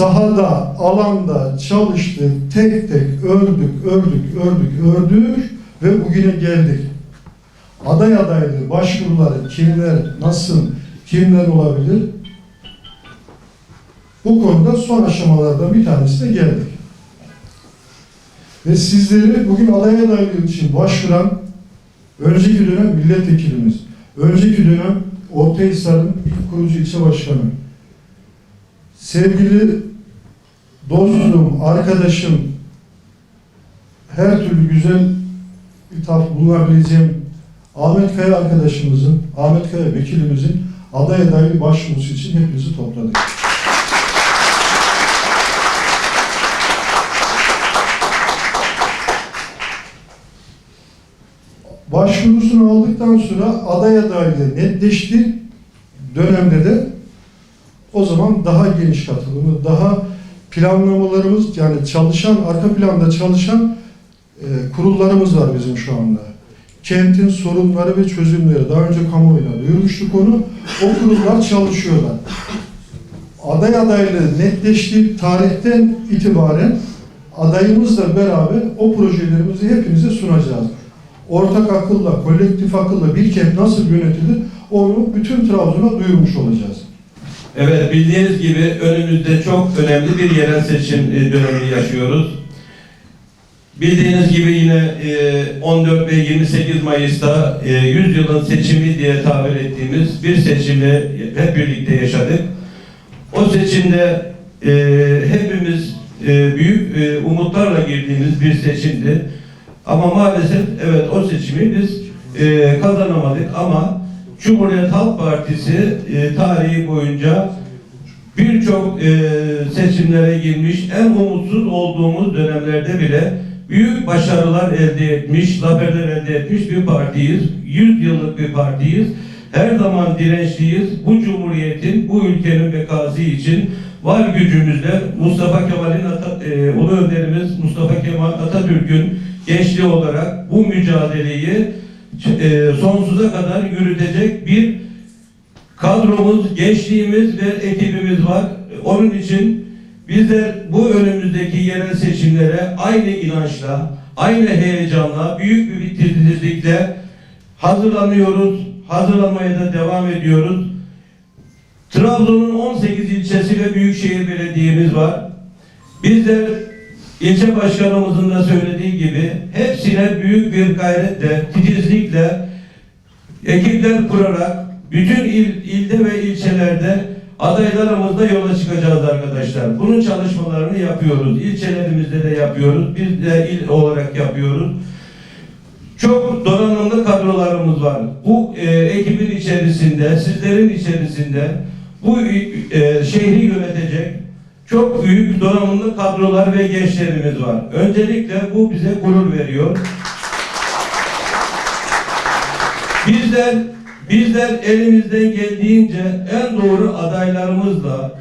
sahada, alanda çalıştık, tek tek ördük, ördük, ördük, ördük ve bugüne geldik. Aday adaylığı, başvuruları kimler, nasıl, kimler olabilir? Bu konuda son aşamalardan bir tanesine geldik. Ve sizleri bugün aday adaylığı için başvuran önceki dönem milletvekilimiz, önceki dönem Ortahisar'ın ilk kurucu ilçe başkanı, sevgili dostum, arkadaşım, her türlü güzel ithaf bulunabileceğim Ahmet Kaya arkadaşımızın, Ahmet Kaya vekilimizin aday adaylığı başvurusu için hepinizi topladık. Başvurusunu aldıktan sonra aday adaylığı netleşti dönemde de o zaman daha geniş katılımı, daha planlamalarımız yani çalışan, arka planda çalışan e, kurullarımız var bizim şu anda. Kentin sorunları ve çözümleri, daha önce kamuoyuna duyurmuştuk onu, o kurullar çalışıyorlar. Aday adaylığı netleştiği tarihten itibaren adayımızla beraber o projelerimizi hepinize sunacağız. Ortak akılla, kolektif akılla bir kent nasıl yönetilir onu bütün Trabzon'a duyurmuş olacağız. Evet bildiğiniz gibi önümüzde çok önemli bir yerel seçim e, dönemi yaşıyoruz. Bildiğiniz gibi yine e, 14 ve 28 Mayıs'ta e, 100 yılın seçimi diye tabir ettiğimiz bir seçimi hep birlikte yaşadık. O seçimde e, hepimiz e, büyük e, umutlarla girdiğimiz bir seçimdi. Ama maalesef evet o seçimi biz e, kazanamadık ama Cumhuriyet Halk Partisi e, tarihi boyunca birçok e, seçimlere girmiş, en umutsuz olduğumuz dönemlerde bile büyük başarılar elde etmiş, zaferler elde etmiş bir partiyiz. 100 yıllık bir partiyiz. Her zaman dirençliyiz. Bu cumhuriyetin, bu ülkenin bekası için var gücümüzle Mustafa Kemal'in e, ulu önderimiz Mustafa Kemal Atatürk'ün gençliği olarak bu mücadeleyi e, sonsuza kadar yürütecek bir kadromuz, gençliğimiz ve ekibimiz var. Onun için bizler bu önümüzdeki yerel seçimlere aynı inançla, aynı heyecanla, büyük bir titizlikle hazırlanıyoruz. Hazırlanmaya da devam ediyoruz. Trabzon'un 18 ilçesi ve büyükşehir belediyemiz var. Bizler ilçe başkanımızın da söylediği gibi hepsine büyük bir gayretle, titizlikle ekipler kurarak bütün il, ilde ve ilçelerde adaylarımızla yola çıkacağız arkadaşlar. Bunun çalışmalarını yapıyoruz. İlçelerimizde de yapıyoruz. Biz de il olarak yapıyoruz. Çok donanımlı kadrolarımız var. Bu e, ekibin içerisinde, sizlerin içerisinde bu e, şehri yönetecek çok büyük donanımlı kadrolar ve gençlerimiz var. Öncelikle bu bize gurur veriyor. Bizler bizler elimizden geldiğince en doğru adaylarımızla,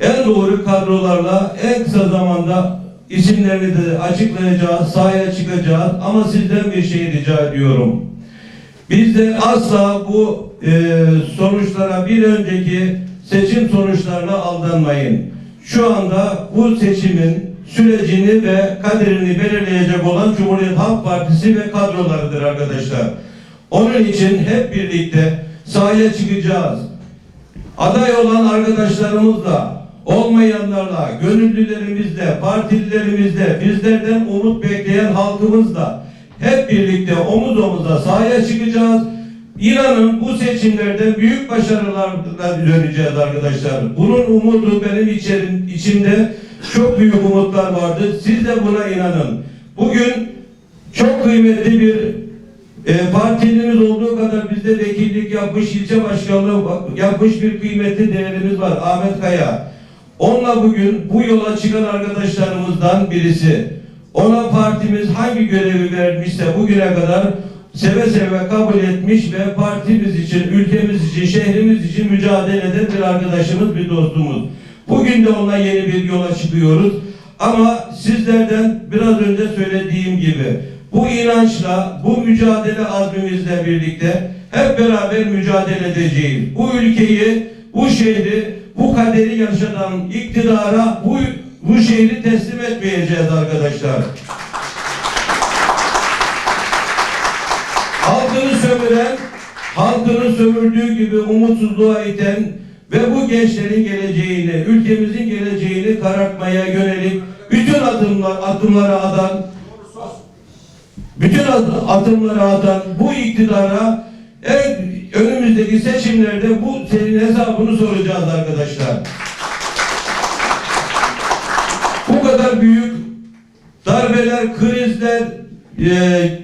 en doğru kadrolarla en kısa zamanda isimlerini de açıklayacağız, sahaya çıkacağız ama sizden bir şey rica ediyorum. Bizler asla bu e, sonuçlara bir önceki seçim sonuçlarına aldanmayın. Şu anda bu seçimin sürecini ve kaderini belirleyecek olan Cumhuriyet Halk Partisi ve kadrolarıdır arkadaşlar. Onun için hep birlikte sahaya çıkacağız. Aday olan arkadaşlarımızla, olmayanlarla, gönüllülerimizle, partililerimizle, bizlerden umut bekleyen halkımızla hep birlikte omuz omuza sahaya çıkacağız. İnanın bu seçimlerde büyük başarılarla döneceğiz arkadaşlar. Bunun umudu benim içerim, içimde çok büyük umutlar vardır. Siz de buna inanın. Bugün çok kıymetli bir e, partilimiz olduğu kadar bizde vekillik yapmış, ilçe başkanlığı yapmış bir kıymetli değerimiz var. Ahmet Kaya. Onunla bugün bu yola çıkan arkadaşlarımızdan birisi. Ona partimiz hangi görevi vermişse bugüne kadar seve seve kabul etmiş ve partimiz için, ülkemiz için, şehrimiz için mücadele eden bir arkadaşımız, bir dostumuz. Bugün de onunla yeni bir yola çıkıyoruz. Ama sizlerden biraz önce söylediğim gibi bu inançla, bu mücadele azmimizle birlikte hep beraber mücadele edeceğiz. Bu ülkeyi, bu şehri bu kaderi yaşanan iktidara bu, bu şehri teslim etmeyeceğiz arkadaşlar. halkını sömüren, halkını sömürdüğü gibi umutsuzluğa iten ve bu gençlerin geleceğini, ülkemizin geleceğini karartmaya yönelik bütün adımlar, adımlara atan, bütün ad- adımlara atan bu iktidara evet, önümüzdeki seçimlerde bu senin hesabını soracağız arkadaşlar. Bu kadar büyük darbeler, krizler, e,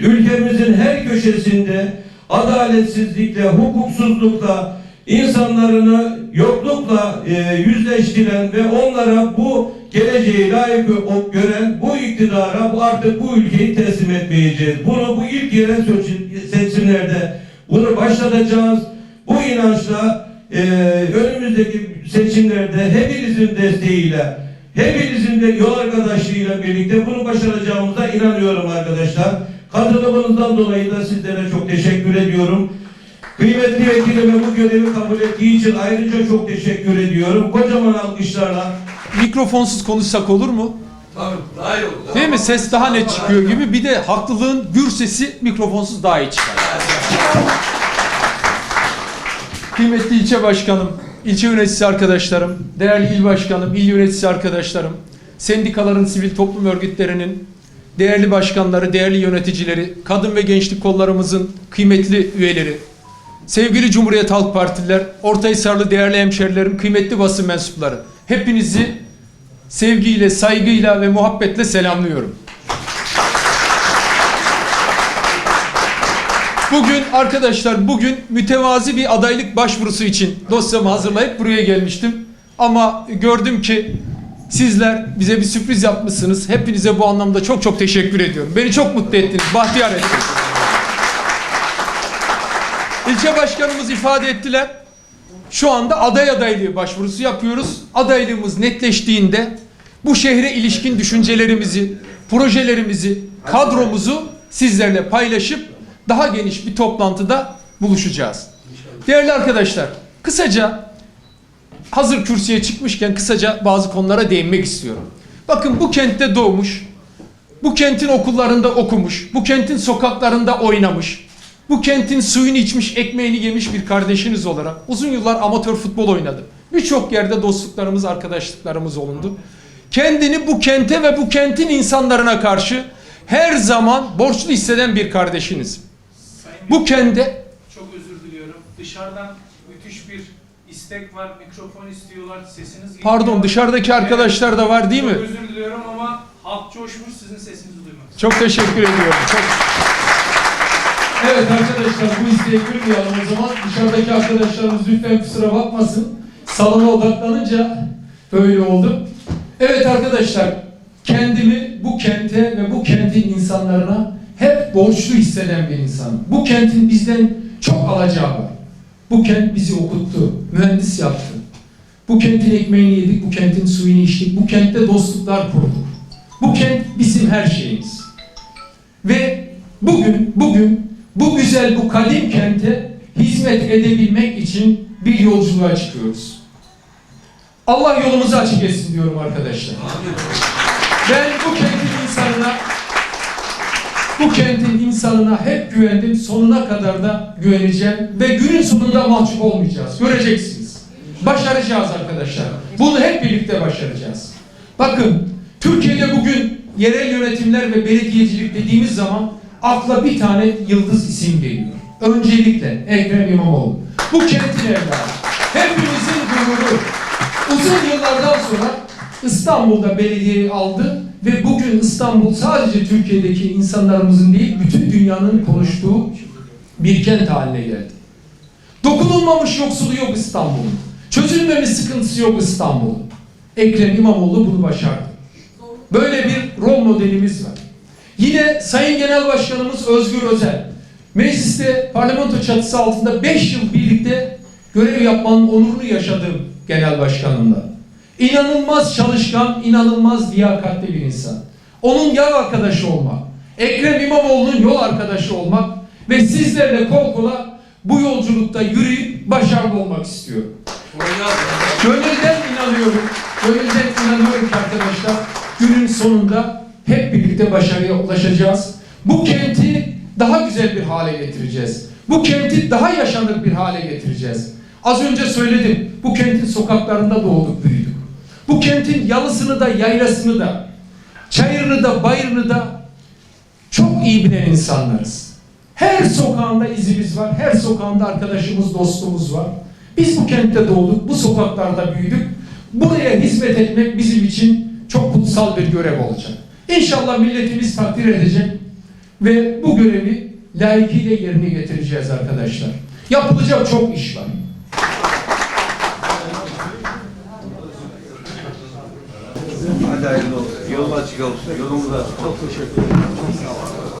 ülkemizin her köşesinde adaletsizlikle, hukuksuzlukla, insanlarını yoklukla e, yüzleştiren ve onlara bu geleceği layık gö- gören bu iktidara bu artık bu ülkeyi teslim etmeyeceğiz. Bunu bu ilk yerel seçim- seçimlerde bunu başlatacağız. Bu inançla e, önümüzdeki seçimlerde hepinizin desteğiyle Hepinizin de yol arkadaşlığıyla birlikte bunu başaracağımıza inanıyorum arkadaşlar. Katılımınızdan dolayı da sizlere çok teşekkür ediyorum. Kıymetli vekilime bu görevi kabul ettiği için ayrıca çok teşekkür ediyorum. Kocaman alkışlarla Mikrofonsuz konuşsak olur mu? Tabii daha iyi olur. Değil mi? Ses daha net çıkıyor gibi. Bir de haklılığın gür sesi mikrofonsuz daha iyi çıkar. Kıymetli ilçe başkanım, ilçe yöneticisi arkadaşlarım, değerli il başkanım, il yöneticisi arkadaşlarım, sendikaların, sivil toplum örgütlerinin değerli başkanları, değerli yöneticileri, kadın ve gençlik kollarımızın kıymetli üyeleri, sevgili Cumhuriyet Halk Partililer, Ortahisarlı değerli hemşerilerim, kıymetli basın mensupları, hepinizi sevgiyle, saygıyla ve muhabbetle selamlıyorum. Bugün arkadaşlar bugün mütevazi bir adaylık başvurusu için dosyamı hazırlayıp buraya gelmiştim. Ama gördüm ki sizler bize bir sürpriz yapmışsınız. Hepinize bu anlamda çok çok teşekkür ediyorum. Beni çok mutlu ettiniz, bahtiyar ettiniz. İlçe başkanımız ifade ettiler. Şu anda aday adaylığı başvurusu yapıyoruz. Adaylığımız netleştiğinde bu şehre ilişkin düşüncelerimizi, projelerimizi, kadromuzu sizlerle paylaşıp daha geniş bir toplantıda buluşacağız. Değerli arkadaşlar, kısaca hazır kürsüye çıkmışken kısaca bazı konulara değinmek istiyorum. Bakın bu kentte doğmuş, bu kentin okullarında okumuş, bu kentin sokaklarında oynamış, bu kentin suyunu içmiş, ekmeğini yemiş bir kardeşiniz olarak uzun yıllar amatör futbol oynadım. Birçok yerde dostluklarımız, arkadaşlıklarımız olundu. Kendini bu kente ve bu kentin insanlarına karşı her zaman borçlu hisseden bir kardeşiniz. Sayın Bu kente Çok özür diliyorum. Dışarıdan müthiş bir istek var. Mikrofon istiyorlar. Sesiniz geliyor. pardon dışarıdaki arkadaşlar da var değil mi? Çok özür diliyorum ama halk coşmuş sizin sesinizi duymak istiyor. Çok teşekkür ediyorum. Çok... Evet arkadaşlar bu isteği kırmayalım o zaman. Dışarıdaki arkadaşlarımız lütfen kusura bakmasın. Salona odaklanınca böyle oldu. Evet arkadaşlar kendimi bu kente ve bu kentin insanlarına hep borçlu hisseden bir insanım. Bu kentin bizden çok alacağı var. Bu kent bizi okuttu, mühendis yaptı. Bu kentin ekmeğini yedik, bu kentin suyunu içtik, bu kentte dostluklar kurduk. Bu kent bizim her şeyimiz. Ve bugün, bugün bu güzel, bu kadim kente hizmet edebilmek için bir yolculuğa çıkıyoruz. Allah yolumuzu açık etsin diyorum arkadaşlar. Ben bu kentin insanına bu kentin insanına hep güvendim. Sonuna kadar da güveneceğim. Ve günün sonunda mahcup olmayacağız. Göreceksiniz. Başaracağız arkadaşlar. Bunu hep birlikte başaracağız. Bakın Türkiye'de bugün yerel yönetimler ve belediyecilik dediğimiz zaman akla bir tane yıldız isim geliyor. Öncelikle Ekrem İmamoğlu. Bu kentin evladı. Hepimizin gururu. Uzun yıllardan sonra İstanbul'da belediyeyi aldı ve bugün İstanbul sadece Türkiye'deki insanlarımızın değil bütün dünyanın konuştuğu bir kent haline geldi. Dokunulmamış yoksulu yok İstanbul'un. Çözülmemiş sıkıntısı yok İstanbul'un. Ekrem İmamoğlu bunu başardı. Böyle bir rol modelimiz var. Yine Sayın Genel Başkanımız Özgür Özel. Mecliste parlamento çatısı altında 5 yıl birlikte görev yapmanın onurunu yaşadığım genel başkanımla. İnanılmaz çalışkan, inanılmaz liyakatli bir insan. Onun yol arkadaşı olmak, Ekrem İmamoğlu'nun yol arkadaşı olmak ve sizlerle kol kola bu yolculukta yürüyüp başarılı olmak istiyorum. Gönülden inanıyorum. Gönülden inanıyorum ki arkadaşlar günün sonunda hep birlikte başarıya ulaşacağız. Bu kenti daha güzel bir hale getireceğiz. Bu kenti daha yaşanır bir hale getireceğiz. Az önce söyledim. Bu kentin sokaklarında doğduk, büyüdük. Bu kentin yalısını da, yaylasını da, çayırını da, bayırını da çok iyi bilen insanlarız. Her sokağında izimiz var, her sokağında arkadaşımız, dostumuz var. Biz bu kentte doğduk, bu sokaklarda büyüdük. Buraya hizmet etmek bizim için çok kutsal bir görev olacak. İnşallah milletimiz takdir edecek ve bu görevi layıkıyla yerine getireceğiz arkadaşlar. Yapılacak çok iş var. Hadi hayırlı olsun. Yolun açık olsun. Yolumuz açık olsun. Çok teşekkür ederim.